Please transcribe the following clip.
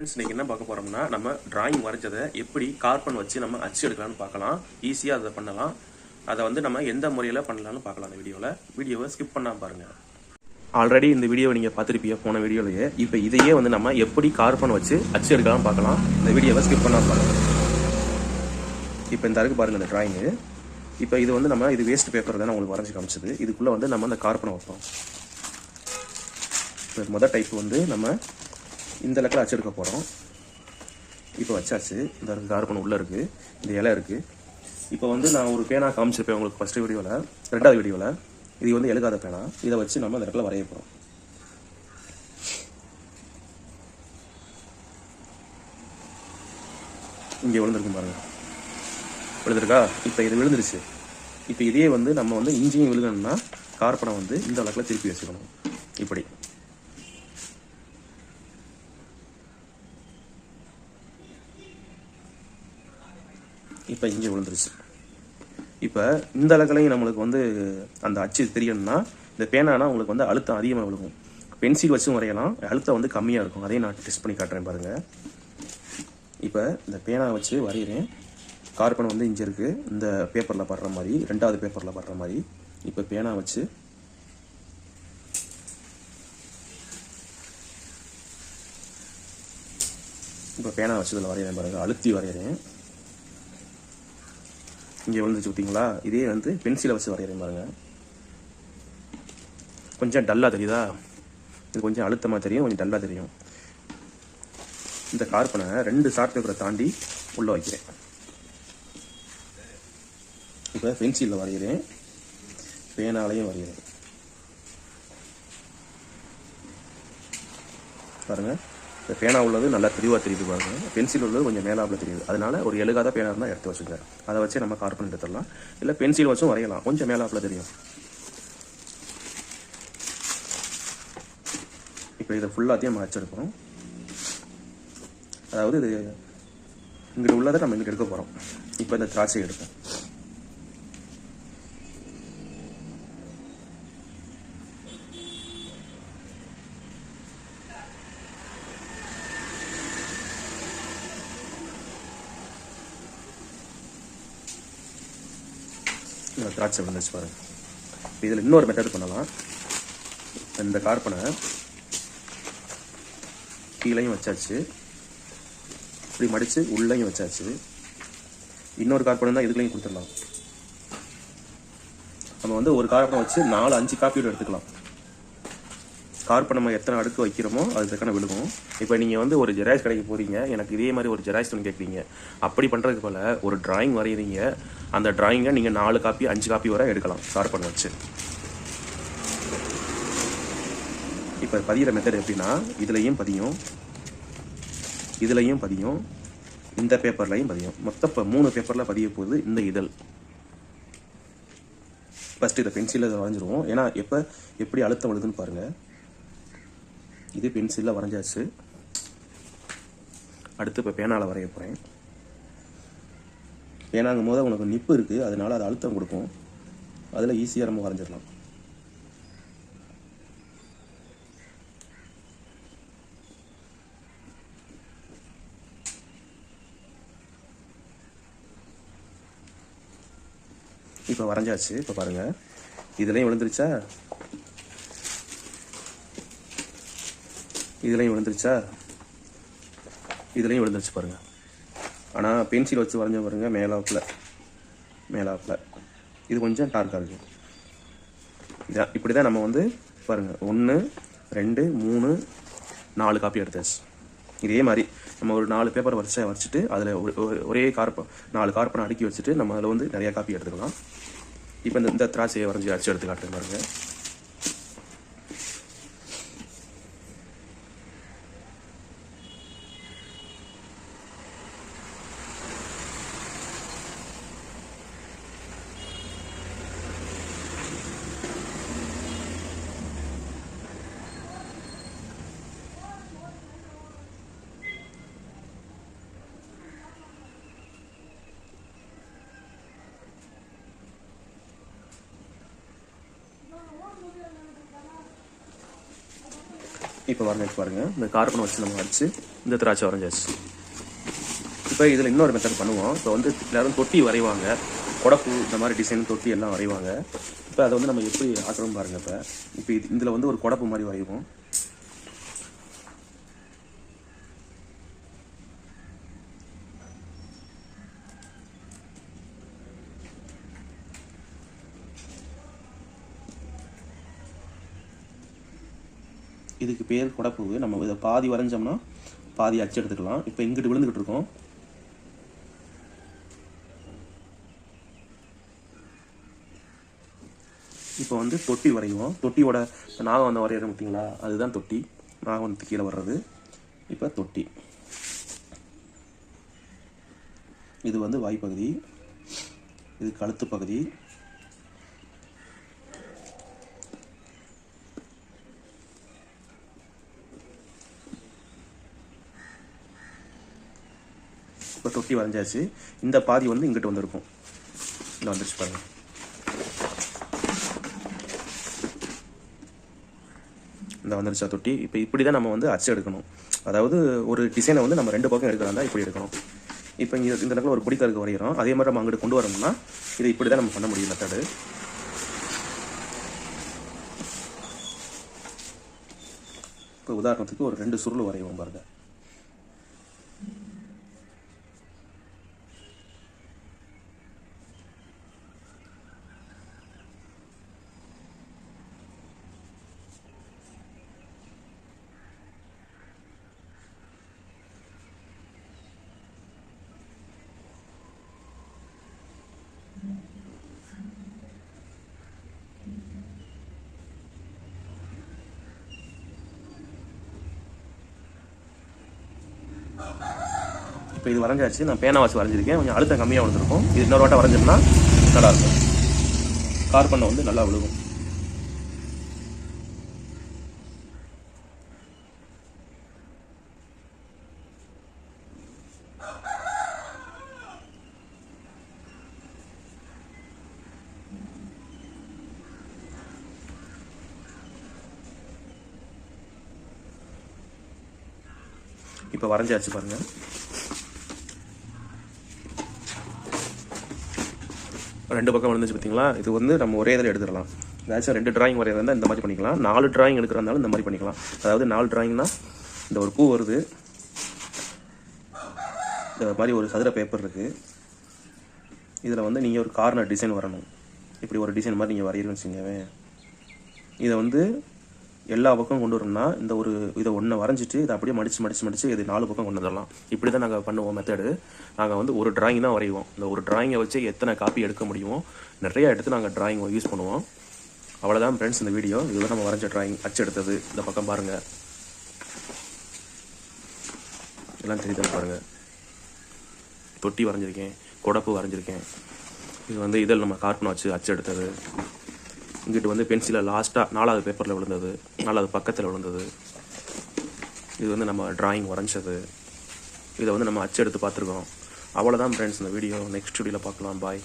Friends இன்னைக்கு என்ன பார்க்க போறோம்னா நம்ம டிராயிங் வரைஞ்சதை எப்படி கார்பன் வச்சு நம்ம அச்சு எடுக்கலாம்னு பார்க்கலாம். ஈஸியாக அதை பண்ணலாம். அதை வந்து நம்ம எந்த முறையில் பண்ணலாம்னு பார்க்கலாம் அந்த வீடியோவில் வீடியோவை ஸ்கிப் பண்ணாம பாருங்க. ஆல்ரெடி இந்த வீடியோவை நீங்கள் பார்த்துருப்பீங்க போன வீடியோலையே. இப்போ இதையே வந்து நம்ம எப்படி கார்பன் வச்சு அச்சு எடுக்கலாம் பார்க்கலாம். இந்த வீடியோவை ஸ்கிப் பண்ணாம பாருங்க. இப்போ இந்த அளவுக்கு பாருங்க இந்த டிராயிங்கு இப்போ இது வந்து நம்ம இது வேஸ்ட் பேப்பர் தான் உங்களுக்கு வரைஞ்சி காமிச்சது. இதுக்குள்ளே வந்து நம்ம அந்த கார்பனை வைப்போம். இப்போ மொதல் டைப் வந்து நம்ம இந்த லெக்கில் அச்சு எடுக்க போகிறோம் இப்போ வச்சாச்சு. இந்த கார்பன் உள்ளே இருக்குது இந்த இலை இருக்குது இப்போ வந்து நான் ஒரு பேனா காமிச்சிருப்பேன் உங்களுக்கு ஃபஸ்ட்டு வீடியோவில் ரெண்டாவது வீடியோவில் இது வந்து எழுகாத பேனா. இதை வச்சு நம்ம அந்த இடத்துல வரைய போகிறோம் இங்கே விழுந்திருக்கும் பாருங்க. விழுந்திருக்கா? இப்போ இது விழுந்துருச்சு. இப்போ இதே வந்து நம்ம வந்து இஞ்சியும் விழுகணும்னா கார்பனை வந்து இந்த விளக்கில் திருப்பி வச்சுக்கணும். இப்படி. இப்போ இஞ்சி விழுந்துருச்சு. இப்போ இந்த அளவுலையும் நம்மளுக்கு வந்து அந்த அச்சு தெரியணும்னா இந்த பேனானா உங்களுக்கு வந்து அழுத்தம் அதிகமாக விழுகும். பென்சில் வச்சும் வரையலாம். அழுத்தம் வந்து கம்மியாக இருக்கும். அதையும் நான் டெஸ்ட் பண்ணி காட்டுறேன் பாருங்கள் இப்போ இந்த பேனா வச்சு வரைகிறேன் கார்பன் வந்து இஞ்சி இருக்குது இந்த பேப்பரில் படுற மாதிரி ரெண்டாவது பேப்பரில் படுற மாதிரி. இப்போ பேனா வச்சு இப்போ பேனா வச்சு இதில் வரைகிறேன் பாருங்கள் அழுத்தி வரைகிறேன் இங்கே விழுந்துச்சு பார்த்தீங்களா? இதே வந்து பென்சிலை வச்சு வரைகிறேன் பாருங்க. கொஞ்சம் டல்லாக தெரியுதா? இது கொஞ்சம் அழுத்தமாக தெரியும் கொஞ்சம் டல்லாக தெரியும். இந்த கார்பனை ரெண்டு ஷார்ட் பேப்பரை தாண்டி உள்ளே வைக்கிறேன். இப்போ பென்சிலில் வரைகிறேன். பேனாலையும் வரைகிறேன். பாருங்கள் இந்த பேனா உள்ளது நல்லா தெளிவாக தெரியுது பாருங்க. பென்சில் உள்ளது கொஞ்சம் மேலாப்பில் தெரியுது. அதனால ஒரு எழுகாத பேனா இருந்தால் எடுத்து வச்சுங்க அதை வச்சு நம்ம கார்பன் எடுத்துடலாம். இல்லை பென்சில் வச்சும் வரையலாம். கொஞ்சம் மேலாப்பில் தெரியும். இப்போ இதை ஃபுல்லாத்தையும் நம்ம வச்சிருக்கோம். அதாவது இது இங்கிட்டு உள்ளதை நம்ம இங்கிட்டு எடுக்க போகிறோம் இப்போ இந்த திராட்சை எடுப்போம் இந்த திராட்சை வந்துச்சு பாருங்கள் இதில் இன்னொரு மெத்தட் பண்ணலாம். இந்த கார்பனை கீழையும் வச்சாச்சு. இப்படி மடித்து உள்ளேயும் வச்சாச்சு. இன்னொரு கார்பன் தான் இதுக்குலையும் கொடுத்துடலாம். நம்ம வந்து ஒரு கார்பனை வச்சு நாலு அஞ்சு காப்பியோட எடுத்துக்கலாம். ஸ்கார்ப்பை நம்ம எத்தனை அடுக்கு வைக்கிறோமோ அது தக்கன விழுகும். இப்போ நீங்கள் வந்து ஒரு ஜெராக்ஸ் கடைக்கு போகிறீங்க எனக்கு இதே மாதிரி ஒரு ஜெராக்ஸ் ஒன்று கேட்குறீங்க அப்படி பண்ணுறதுக்கு போல் ஒரு டிராயிங் வரைகிறீங்க அந்த டிராயிங்கை நீங்கள் நாலு காப்பி அஞ்சு காப்பி வரை எடுக்கலாம் கார்பன் வச்சு. இப்போ பதிகிற மெத்தட் எப்படின்னா இதுலேயும் பதியும் இதுலேயும் பதியும் இந்த பேப்பர்லையும் பதியும். மொத்தம் இப்போ மூணு பேப்பரில் பதிய போகுது இந்த இதழ். ஃபஸ்ட்டு இதை பென்சிலில் வரைஞ்சிருவோம். ஏன்னா எப்போ எப்படி அழுத்தம் விழுதுன்னு பாருங்கள் இது பென்சிலில் வரைஞ்சாச்சு. அடுத்து இப்போ பேனாவில் வரைய போகிறேன் பேனாங்கும் போது உனக்கு நிப்பு இருக்குது அதனால அது அழுத்தம் கொடுக்கும். அதில் ஈஸியாக நம்ம வரைஞ்சிடலாம். இப்போ வரைஞ்சாச்சு இப்போ பாருங்கள் இதுலேயும் விழுந்துருச்சா? இதுலேயும் விழுந்துருச்சா? இதுலேயும் விழுந்துருச்சு பாருங்க. ஆனால் பென்சில் வச்சு வரைஞ்ச பாருங்க மேலாப்பில் மேலாப்பில் இது கொஞ்சம் டார்க்காக இருக்குது இதான் இப்படி தான் நம்ம வந்து பாருங்கள் ஒன்று ரெண்டு மூணு நாலு காப்பி எடுத்தாச்சு. இதே மாதிரி நம்ம ஒரு நாலு பேப்பர் வரிசை வச்சுட்டு அதில் ஒரே கார்பன் நாலு கார்பனை அடுக்கி வச்சுட்டு நம்ம அதில் வந்து நிறையா காப்பி எடுத்துக்கலாம். இப்போ இந்த இந்த திராட்சையை வரைஞ்சி அடிச்சு எடுத்து காட்டுறேன் பாருங்கள் இப்போ வரைஞ்சி பாருங்கள் இந்த கார்பனை வச்சு நம்ம அடித்து இந்த திராட்சை வரைஞ்சாச்சு இப்போ இதில் இன்னொரு மெத்தட் பண்ணுவோம். இப்போ வந்து எல்லோரும் தொட்டி வரைவாங்க. குடப்பு இந்த மாதிரி டிசைன் தொட்டி எல்லாம் வரைவாங்க. இப்போ அதை வந்து நம்ம எப்படி ஆட்டுறோம் பாருங்கள் இப்போ. இப்போ இது இதில் வந்து ஒரு குடப்பு மாதிரி வரைவோம். இதுக்கு பேர் குடப்பு நம்ம இதை பாதி வரைஞ்சோம்னா பாதி அச்சு எடுத்துக்கலாம். இப்போ இங்கிட்டு விழுந்துக்கிட்டு இருக்கோம். இப்போ வந்து தொட்டி வரைவோம். தொட்டியோட இப்ப நாகம் வந்து பார்த்தீங்களா அதுதான் தொட்டி. நாகம் வந்து கீழே வர்றது. இப்போ தொட்டி. இது வந்து வாய்ப்பகுதி. இது கழுத்து பகுதி. இப்போ தொட்டி வரைஞ்சாச்சு. இந்த பாதி வந்து இங்கிட்டு வந்திருக்கும். இந்த வந்துருச்சு பாருங்கள் இந்த வந்துருச்சா தொட்டி. இப்போ இப்படி தான் நம்ம வந்து அச்சு எடுக்கணும். அதாவது ஒரு டிசைனை வந்து நம்ம ரெண்டு பக்கம் எடுக்கிறதா இப்படி எடுக்கணும். இப்போ இங்கே இந்த இடத்துல ஒரு பிடிக்கருக்கு வரைகிறோம். அதே மாதிரி நம்ம அங்கிட்டு கொண்டு வரணும்னா இதை இப்படி தான் நம்ம பண்ண முடியும் மெத்தடு இப்போ உதாரணத்துக்கு ஒரு ரெண்டு சுருள் வரைவோம் பாருங்கள் இப்போ இது வரைஞ்சாச்சு. நான் பேனா வச்சு வரைஞ்சிருக்கேன். கொஞ்சம் அழுத்தம் கம்மியாக வந்துருக்கும் இது இன்னொரு வாட்டம் வரைஞ்சோம்னா நல்லா இருக்கும். கார்பனை வந்து நல்லா விழுகும். இப்போ வரைஞ்சாச்சு பாருங்க. ரெண்டு பக்கம் வந்துச்சு பார்த்தீங்களா இது வந்து நம்ம ஒரே இதில் எடுத்துடலாம். ஏதாச்சும் ரெண்டு டிராயிங் வரைகிறதா இருந்தால் இந்த மாதிரி பண்ணிக்கலாம். நாலு டிராயிங் எடுக்கிறதாலும் இந்த மாதிரி பண்ணிக்கலாம். அதாவது நாலு டிராயிங்னா இந்த ஒரு பூ வருது. இந்த மாதிரி ஒரு சதுர பேப்பர் இருக்குது இதில் வந்து நீங்கள் ஒரு கார்னர் டிசைன் வரணும். இப்படி ஒரு டிசைன் மாதிரி நீங்கள் வரைகிறேன்னு வச்சுக்கவே இதை வந்து எல்லா பக்கம் கொண்டு வரணும்னா இந்த ஒரு இதை ஒன்றை வரைஞ்சிட்டு இதை அப்படியே மடிச்சு மடிச்சு மடிச்சு இது நாலு பக்கம் கொண்டு வந்துடலாம். இப்படி தான் நாங்கள் பண்ணுவோம் மெத்தடு நாங்கள் வந்து ஒரு டிராயிங் தான் வரைவோம். இந்த ஒரு டிராயிங்கை வச்சு எத்தனை காப்பி எடுக்க முடியுமோ நிறைய எடுத்து நாங்கள் டிராயிங் யூஸ் பண்ணுவோம். அவ்வளோதான் ஃப்ரெண்ட்ஸ் இந்த வீடியோ இதுதான் நம்ம வரைஞ்ச டிராயிங் அச்சு எடுத்தது இந்த பக்கம் பாருங்கள் எல்லாம் தெரியுதான் பாருங்கள் தொட்டி வரைஞ்சிருக்கேன் குடப்பு வரைஞ்சிருக்கேன். இது வந்து இதில் நம்ம கார்ட்டூன் வச்சு அச்சு எடுத்தது. இங்கிட்டு வந்து பென்சிலில் லாஸ்ட்டாக நாலாவது பேப்பரில் விழுந்தது. நாலாவது பக்கத்தில் விழுந்தது. இது வந்து நம்ம டிராயிங் வரைஞ்சது இதை வந்து நம்ம அச்சு எடுத்து பார்த்துருக்கோம். அவ்வளோதான் ஃப்ரெண்ட்ஸ் இந்த வீடியோ நெக்ஸ்ட் வீடியோவில் பார்க்கலாம். பாய்